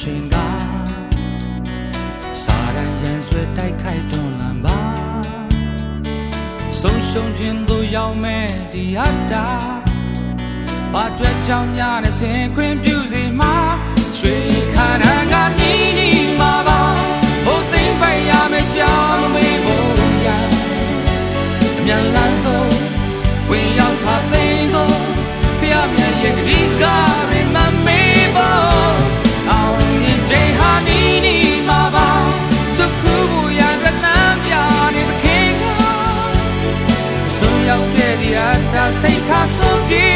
ရှင်ကစာရန်ရန်ဆွဲတိုက်ခိုက်တွန်းလန်ပါဆုံးရှုံးခြင်းတို့ရောက်မဲ့ဒီအတာဘာတွေ့ကြောင်းများတဲ့စင်ခွင်ပြူစီမှာရွှေခါနာငါမြည်နေမှာပါ စိတ်ထားဆုံးပြေ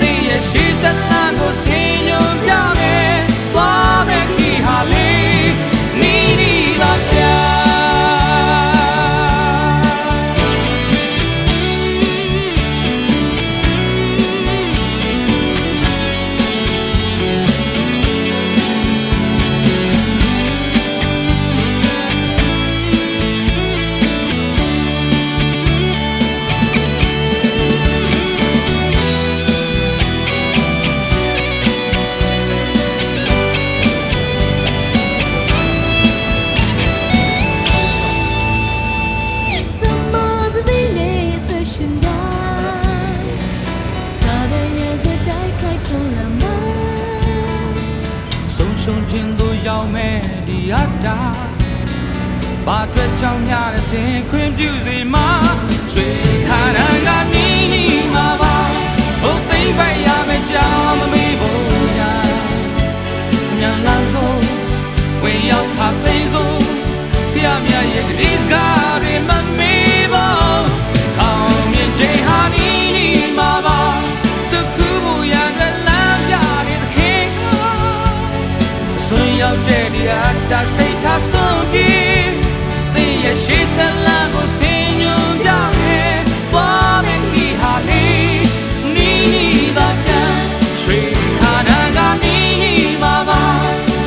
တည့်ရဲ့ရှိစလန်ကိုဆင်းညွန်ပြမယ် ရှုံခြင်းတို့ရောက်မဲ့ဒီအတာဘာအတွက်ကြောင့်များလဲစင်ခွင့်ပြုစီမှာ ရောက်တဲ့ဒီဟာဒါစိတ်ထားဆုံးပြီးသင်ရဲ့ရှိဆလာကိုဆင်ညွန်ပြမယ်ဘာမင်းဒီဟာလေးနီးနီးသာချမ်းရွှေခါနာကနီးနီးမှာပါ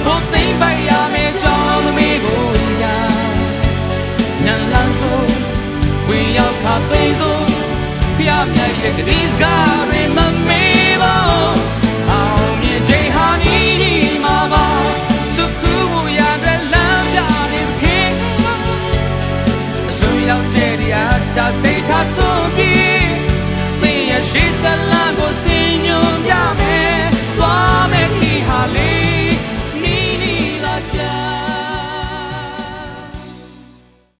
ဟိုသိမ့်ပိုက်ရမယ်ကြောင်းမမေးကိုညာညံလန်းဆုံးဝင်ရောက်ခါသိမ့်ဆုံးဖျားမြတ်ရဲ့ကတိစကား remember တာစိတ်ထားဆုံးပြီးသင်ရဲ့ရှိစလန်ကိုစင်ညွန်ပြမယ်